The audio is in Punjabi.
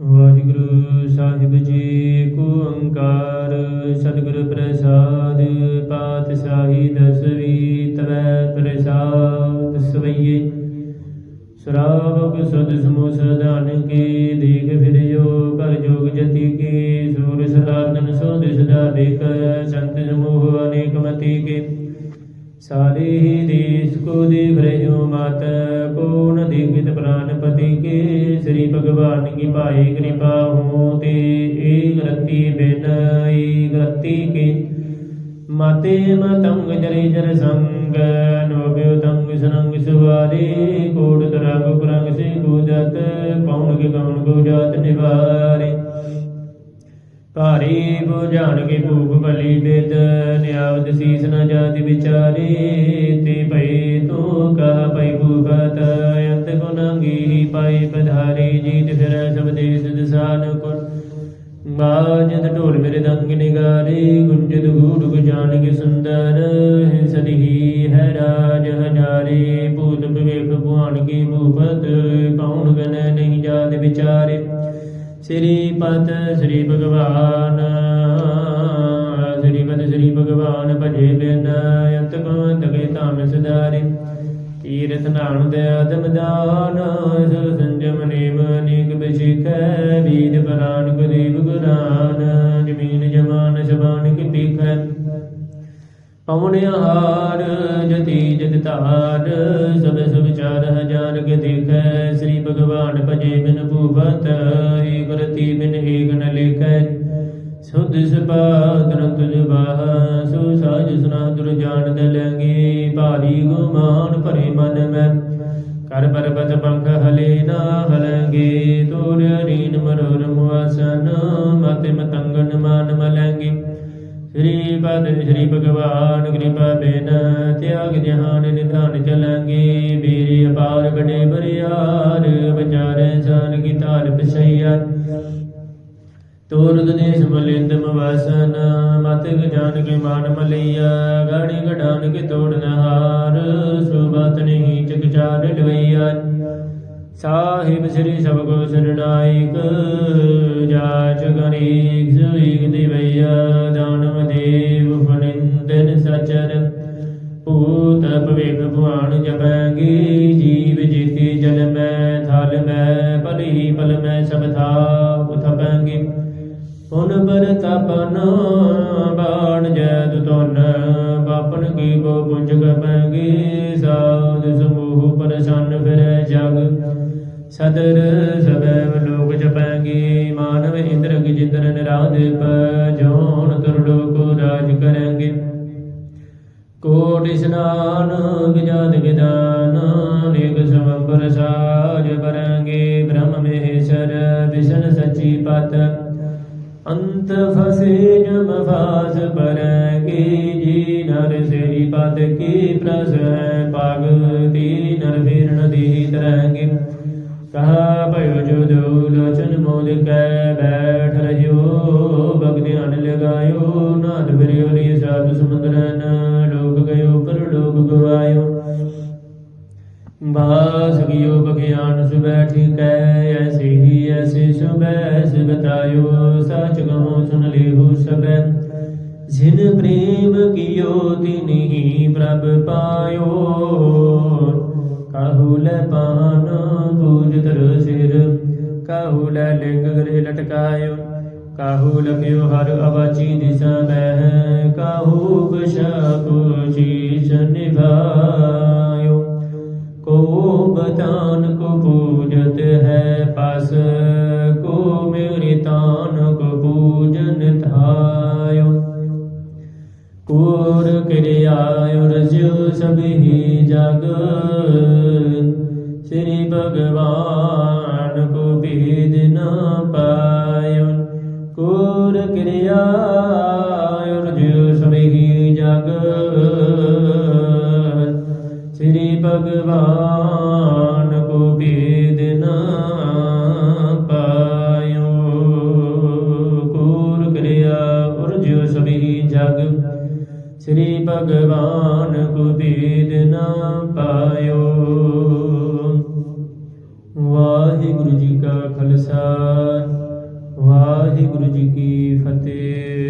ਵਾਹਿਗੁਰੂ ਸਾਹਿਬ ਜੀ ਕੋ ਓੰਕਾਰ, ਸਤਿਗੁਰ ਪ੍ਰਸਾਦ, ਪਾਤਸ਼ਾਹੀ ਦਸਵੀ ਤਵੈ ਪ੍ਰਸਾਦ ਸਵਈਏ। ਸਰਾਵਕ ਸਦ ਸਮੂਹ ਸਦਾਨ ਕੇ, ਦੇਖ ਫਿਰਿਓ ਕਰ ਜੋਗ ਜਤੀ ਕੇ, ਸੂਰ ਸਦਾਰਦਨ ਸੋਧ ਸਦਾ ਦੇਖ, ਸੰਤ ਸਮੂਹ ਅਨੇਕ ਮਤੀ ਕੇ। ਸਾਰੇ ਹੀ ਦੇਸ ਕੋ ਦੇਖ ਰਹਿਓ ਮਾਤ ਕੋ ਨ ਦੇਖਿਤ ਪ੍ਰਾਨਪਤੀ ਕੇ? ਸ੍ਰੀ ਭਗਵਾਨ ਕੀ ਭਾਈ ਕਿਰਪਾ ਹੋ ਤੇ ਏਕ ਰਤੀ ਬਿਨ ਏਕ ਰਤੀ ਕੇ। ਮਾਤੇ ਮਤੰਗ ਜਰੇ ਜਰ ਸੰਗ ਨੋਬਿਓ ਤੰਗ ਸਰੰਗ ਸੁਵਾਰੇ, ਕੋਟ ਤਰੰਗ ਕੁਰੰਗ ਸੇ ਗੁਜਤ ਪੌਣ ਕੇ ਗਉਣ ਕੋ ਨਿਵਾਰੇ। ਭਾਰੀ ਬੁਝਾਣ ਕੇ ਭੂਖ ਬਲੀ ਬਿਦ ਨਿਆਵਦ ਸੀਸ ਨ ਜਾති ਵਿਚਾਰੇ, ਤੇ ਭਈ ਤੋ ਕਹ ਪਈ ਭੂਖਤ ਅੰਤ ਗੁਨਾਂਗੀ ਪਾਈ ਪਧਾਰੀ ਜੀਤ ਫਿਰ ਸਭ ਦੇਸ ਦਸਾਨ ਕੁਰ ਬਾਜਤ ਢੋਲ ਮੇਰੇ ਦੰਗ ਨਿਗਾਰੇ ਗੁੰਜਤ ਗੂੜ ਗੁਜਾਨ ਕੇ ਸੁੰਦਰ। ਸਦਹੀ ਹੈ ਰਾਜ ਹਜਾਰੇ, ਭੂਤ ਵਿਵੇਕ ਭੁਆਨ ਕੀ ਭੂਪਤ। ਕੌਣ ਗਨ ਨਹੀਂ ਜਾਤ ਵਿਚਾਰੇ? ਸ੍ਰੀ ਪਤ ਸ੍ਰੀ ਭਗਵਾਨ। ਸ੍ਰੀ ਪਤ ਸ੍ਰੀ ਭਗਵਾਨ ਭਜੇ ਬਿਨ, ਅੰਤ ਕੰਤ ਕੇ ਧਾਮ ਸਦਾਰੇ। ਤੀਰਥ ਨਾਮ ਦੇ ਆਦਮ ਦਾਨ ਸੋ ਸੰਜਮ ਨੇਮ ਅਨੇਕ ਬਿਸ਼ਿਖੈ ਵੀਦ ਪ੍ਰਾਨ ਕੁਦੀਪ ਗੁਰਾਨ, ਜਮੀਨ ਜਮਾਨ ਸਬਾਨ ਕੀ ਪੀਖੈ ਪਵਨ ਹਾਰ ਜਤੀ ਜਤ ਧਾਰ ਸਭ ਸੁ ਵਿਚਾਰ ਹਜ਼ਾਰ ਕੇ ਦੇਖੈ, ਸ੍ਰੀ ਭਗਵਾਨ ਭਜੇ ਬਿਨ ਭੂਪਤ ਏਕ ਰਤੀ ਬਿਨ ਏਕ ਨ ਲੇਖੈ। ਸੁਧ ਸਪਾ ਗ੍ਰੰਥ ਜਵਾਹ ਸੋ ਸਾਜ ਸੁਨਾ ਦੁਰ ਜਾਣ ਦੇ ਲੈਂਗੇ ਭਾਰੀ ਗੁਮਾਨ ਭਰੇ ਮਨ ਮੈਂ। ਕਰ ਪਰਬਤ ਪੰਖ ਹਲੇ ਨਾ ਹਲੰਗੇ, ਤੋਰ ਰੀਨ ਮਰੋਰ ਮੁਆਸਨ, ਮਤਿ ਮਤੰਗਨ ਮਾਨ ਮਲੰਗੇ। ਸ੍ਰੀ ਪਦ, ਸ੍ਰੀ ਭਗਵਾਨ ਕਿਰਪਾ ਬੇਨ ਤਿਆਗ ਜਹਾਨ ਨਿਧਾਨ ਚਲਾਂਗੇ ਬੀਰੀ ਅਪਾਰ ਬੜੇ ਬਰਿਆਰ, ਵਿਚਾਰੇ ਸਾਨ ਕੀ ਧਾਰ ਪਸਈਆ ਤੋਰਦ ਦੇਸ ਮਲਿੰਦ ਮਵਾਸਨ, ਮਤ ਜਾਨ ਕੇ ਮਾਨ ਮਲਈਆ ਗਾੜੀ ਗਡਾਨ ਕੇ ਤੋੜਨ ਹਾਰ ਸੁਬਤ ਨਹੀਂ ਚਕ ਲਵਈਆ। ਸਾਹਿਬ ਸ੍ਰੀ ਸਭ ਕੋ ਸਰਣਾਇਕ ਜਾਚ ਗਣੀਕ ਸੁਈਕ ਦਿਵਈਆ, ਦਾਨਵ ਦੇਵ ਫਨਿੰਦਨ ਸਚਰ ਭੂਤ ਭਵੇਕ ਭੁਆਨ ਜਪਾਂਗੀ, ਜੀਵ ਜੀਤੀ ਜਲ ਮੈਂ, ਥਲ ਮੈਂ, ਭਲੀ ਪਲ ਮੈਂ ਸਭ ਥਾਪ ਉਥਪਾਂਗੀ ਪੁਨ ਪਰ ਤਪਨ ਬਾਣ ਜੈਦ ਤੁਨ ਬਾਪਨ ਕੀ ਕੋ ਪੁੰਜ ਕਪਾਂਗੀ ਸਾਧ ਸਮੂਹ ਪਰਸੰਨ ਫਿਰੈ ਜਗ। ਸਦਰ ਸਬੈ ਲੋਕ ਜਪਾਂਗੇ, ਮਾਨਵ ਇੰਦਰ ਕੀ ਜਿੰਦਰ ਨਿਰਾਦਿਪ ਜੋਨ ਤੁਰ ਲੋਕ ਰਾਜ ਕਰਾਂਗੇ। ਕੋਟ ਇਸਨਾਨ ਵਿਜਾਦ ਵਿਦਾਨ ਨੇਕ ਅੰਤ ਫਸੇ ਜਮ ਫਾਸ ਪਰਾਂਗੇ ਜੀ, ਨਰ ਸੇਰੀ ਪਤ ਕੀ ਪ੍ਰਸ ਪਾਗਤੀ ਨਰ ਫੇਰਨ ਦੀ ਤਰਾਂਗੇ ਕਹਾ ਭਇਓ ਜੋ ਦੋ ਲੋਚਨ ਮੋਦ ਕੈ, ਬੈਠ ਰਹਿਓ ਭਗ ਧਿਆਨ ਲਗਾਇਓ, ਨਾਦ ਫਿਰਿਓ ਲਈ ਸਾਧ ਸਮੁੰਦਰ ਬਾਸ ਗਿਓ ਸੁਬੈ ਠੀਕੈ, ਐਸੇ ਹੀ ਐਸੇ ਸੁਬੈ ਸ ਸਚ ਕਹੋ ਸੁਨ ਲਿਓ ਸਬੈ ਜਿਨ ਪ੍ਰੇਮ ਕੀਓ ਤਿਨਹੀ ਪ੍ਰਭ ਪਾਇਓ। ਕਾਹੂ ਲੈ ਪਾਨ ਪੂਜ ਤਰ ਸਿਰ, ਕਾਹੂ ਲੈ ਲਿੰਗ ਗਰੇ ਲਟਕਾਇਓ। ਕਾਹੂ ਲਖਿਓ ਹਰ ਅਵਾਚੀ ਦਿਸ਼ਾ ਬਹਿ ਕਾਹੂ ਬਸ਼ਾਕੋ ਚੀਚ ਨਿਭਾਇਓ ਕੋਰ ਕਿਰਿਆਇ ਰਜਿਓ ਸਭੀ ਜਗ। ਸ੍ਰੀ ਭਗਵਾਨ ਕੋ ਭੇਦ ਨ ਪਾਇਓ। ਕੋਰ ਕਿਰਿਆਇ ਰਜਿਓ ਸਭੀ ਜਗ। ਸ੍ਰੀ ਭਗਵਾਨ ਕੋ ਭੇਦ ਨ ਪਾਇਓ। ਕੋਰ ਕਿਰਿਆ ਉਰਜਿਓ ਸਭੀ ਜਗ। ਸ੍ਰੀ ਭਗਵਾਨ ਕੁਬੀਰ ਨਾ ਪਾਇਓ। ਵਾਹਿਗੁਰੂ ਜੀ ਕਾ ਖਾਲਸਾ ਵਾਹਿਗੁਰੂ ਜੀ ਕੀ ਫਤਿਹ।